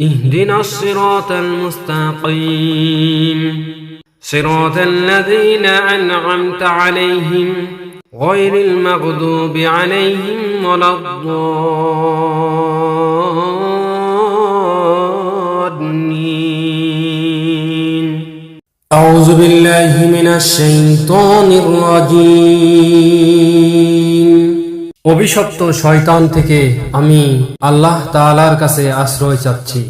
اهدنا الصراط المستقيم. صراط الذين أنعمت عليهم غير المغضوب عليهم ولا الضالين. أعوذ بالله من الشيطان الرجيم. অভিশপ্ত শয়তান থেকে আমি আল্লাহ তাআলার কাছে আশ্রয় চাচ্ছি।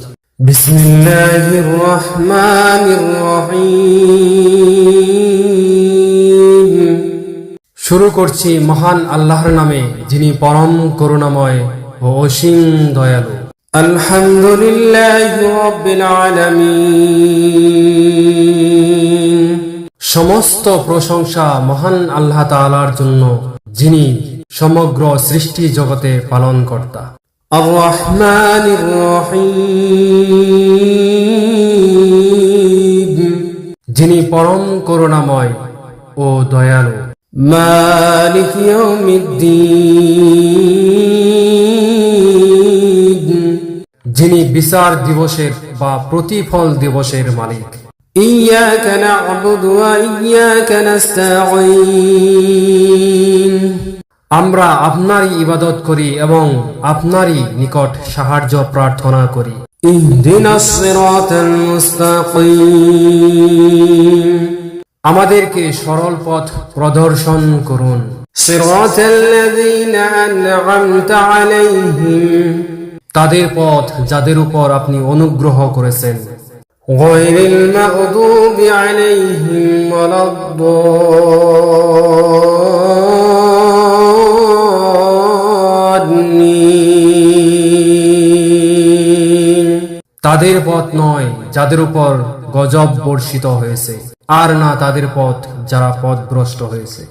শুরু করছি মহান আল্লাহর নামে, যিনি পরম করুণাময় ও অসীম দয়ালু। আলহামদুলিল্লাহ সমস্ত প্রশংসা মহান আল্লাহ তাআলার জন্য, যিনি সমগ্র সৃষ্টি জগতে পালন কর্তা যিনি পরম করুণাময় ও দয়ালু। যিনি বিচার দিবসের বা প্রতিফল দিবসের মালিক। ইয়া আমরা আপনারই ইবাদত করি এবং আপনারই নিকট সাহায্য প্রার্থনা করি ইহদিনা সিরাতাল মুস্তাকিম আমাদেরকে সরল পথ প্রদর্শন করুন সিরাতাল্লাযীনা আন'আমতা আলাইহিম তাদের পথ যাদের উপর আপনি অনুগ্রহ করেছেন غير المغضوب عليهم ولا الضالين তাদের পথ নয় যাদের উপর গজব বর্ষিত হয়েছে, আর না তাদের পথ যারা পথভ্রষ্ট হয়েছে।